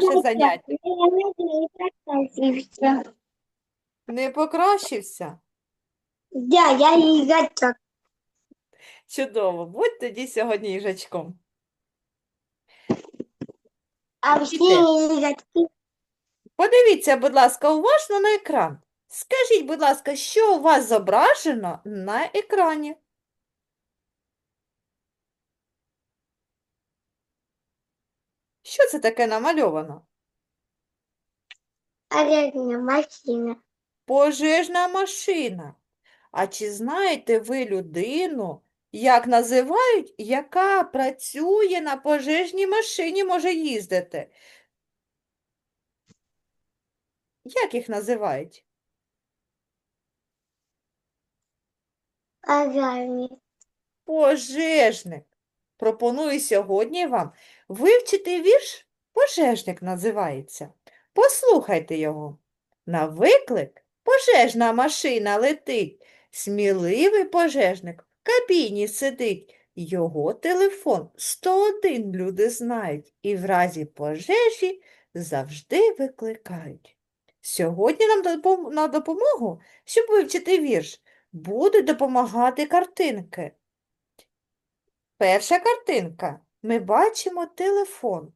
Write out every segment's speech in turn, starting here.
наше заняття? Не покращився? Да, я їжачок. Чудово. Будь тоді сьогодні їжачком. А всі їжачки Подивіться, будь ласка, уважно на екран. Скажіть, будь ласка, що у вас зображено на екрані? Що це таке намальовано? оружна машина. Пожежна машина. А чи знаєте ви людину, як називають, яка працює на пожежній машині, може їздити? Як їх називають? Пожарні. Пожежник. Пропоную сьогодні вам вивчити вірш «Пожежник» називається. Послухайте його. На виклик пожежна машина летить. Сміливий пожежник в кабіні сидить. Його телефон 101 люди знають і в разі пожежі завжди викликають. Сьогодні нам на допомогу, щоб вивчити вірш, будуть допомагати картинки. Перша картинка. Ми бачимо телефон.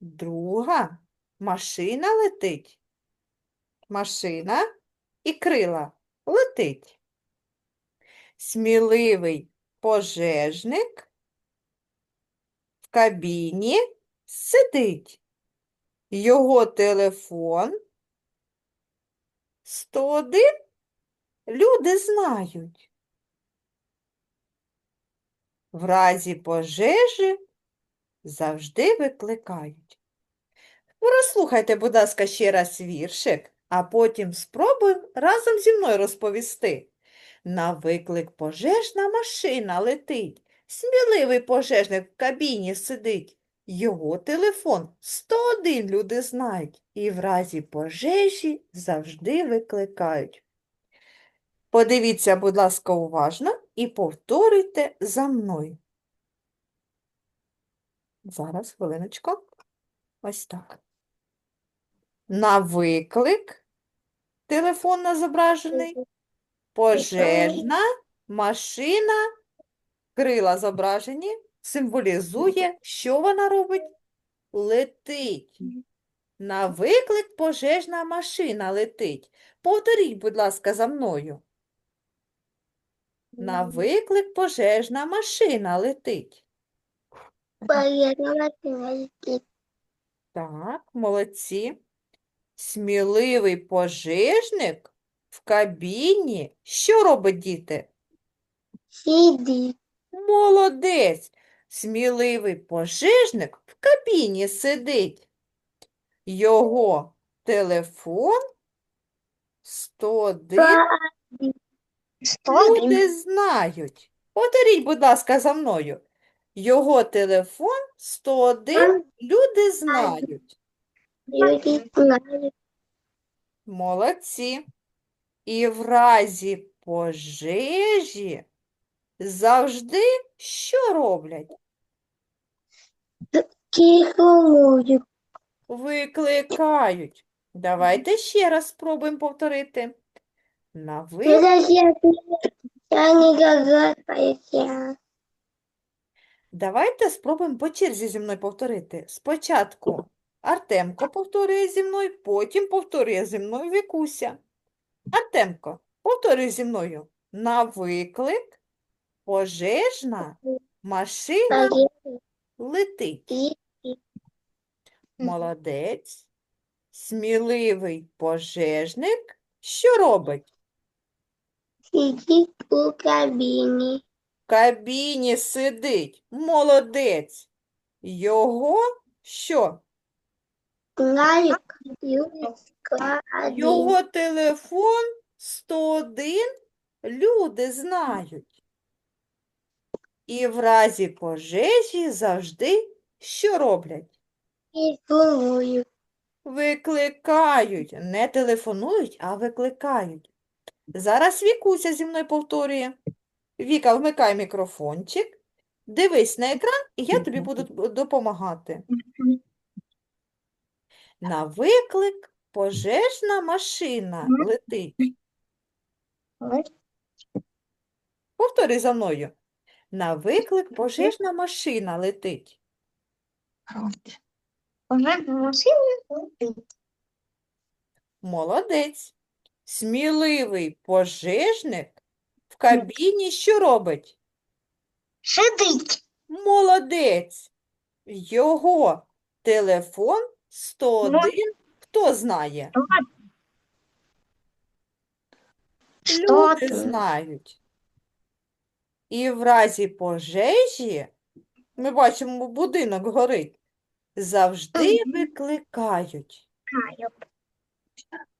Друга машина летить. Машина і крила летить. Сміливий пожежник в кабіні сидить. Його телефон 101 люди знають. В разі пожежі завжди викликають. Прослухайте, будь ласка, ще раз віршик, а потім спробуємо разом зі мною розповісти. На виклик пожежна машина летить, сміливий пожежник в кабіні сидить. Його телефон 101 люди знають і в разі пожежі завжди викликають. Подивіться, будь ласка, уважно і повторюйте за мною. Зараз, хвилиночку. Ось так. На виклик телефон зображений, пожежна машина, крила зображені, символізує, що вона робить? Летить. На виклик пожежна машина летить. Повторіть, будь ласка, за мною. На виклик пожежна машина летить. Пожежна машина. Так, молодці. Сміливий пожежник в кабіні. Що робить діти? Сидить. Молодець. Сміливий пожежник в кабіні сидить. Його телефон 101 люди знають. Повторіть, будь ласка, за мною. Його телефон 101 люди знають. Люди знають. Молодці. І в разі пожежі завжди що роблять? Тихо. Викликають. Давайте ще раз спробуємо повторити. На виклик. Подожди, я не догадаюся. Давайте спробуємо по черзі зі мною повторити. Спочатку Артемко повторює зі мною, потім повторює зі мною Вікуся. Артемко, повторюй зі мною. На виклик пожежна машина летить. Молодець. Сміливий пожежник що робить? Сидить у кабіні. Кабіні сидить. Молодець. Його що? Його телефон 101 люди знають. І в разі пожежі завжди що роблять? Викликають. Не телефонують, а викликають. Зараз Вікуся зі мною повторює. Віка, вмикай мікрофончик. Дивись на екран, і я тобі буду допомагати. На виклик пожежна машина летить. Повтори за мною. На виклик пожежна машина летить. Уже машина летить. Молодець. Сміливий пожежник кабіні що робить? Сидить. Молодець. Його телефон 101. Хто знає? Що Люди знають. І в разі пожежі, ми бачимо, будинок горить, завжди викликають.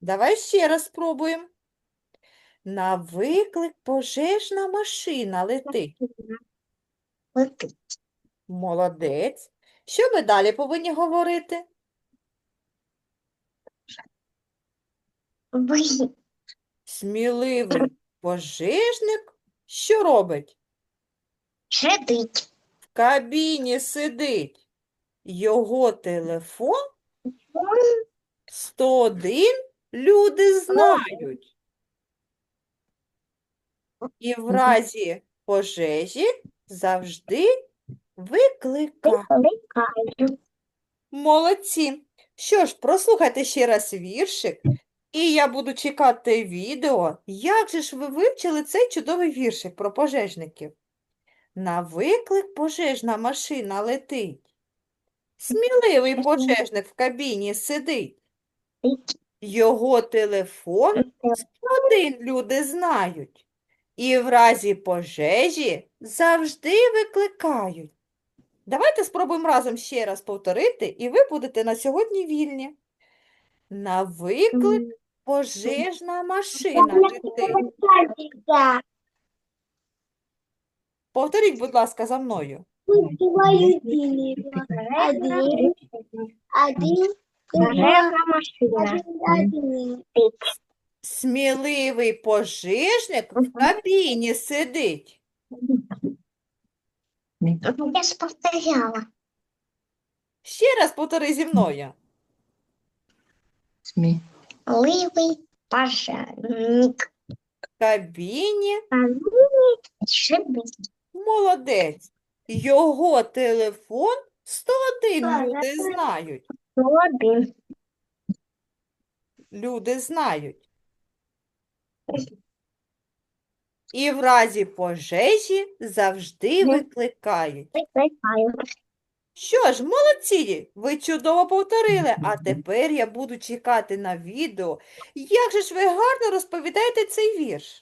Давай ще раз спробуємо. На виклик пожежна машина летить. Летить. Молодець. Що ми далі повинні говорити? Ви. Сміливий пожежник що робить? Сидить. В кабіні сидить. Його телефон 101 люди знають. І в разі пожежі завжди. Викликаю. Молодці. Що ж, прослухайте ще раз віршик, і я буду чекати відео. Як же ж ви вивчили цей чудовий віршик про пожежників? На виклик пожежна машина летить. Сміливий пожежник в кабіні сидить. Його телефон один люди знають. І в разі пожежі завжди викликають. Давайте спробуємо разом ще раз повторити, і ви будете на сьогодні вільні. На виклик пожежна машина летить. Повторіть, будь ласка, за мною. Один, Пожежна машина. один. Сміливий пожежник в кабіні сидить. Я ж повторяла. Ще раз повтори зі мною. Смі. Ливий пожарник. В кабіні молодець. Його телефон 101 люди знають. Один. Люди знають. І в разі пожежі завжди викликають. Що ж, молодці, ви чудово повторили, а тепер я буду чекати на відео. Як же ж ви гарно розповідаєте цей вірш?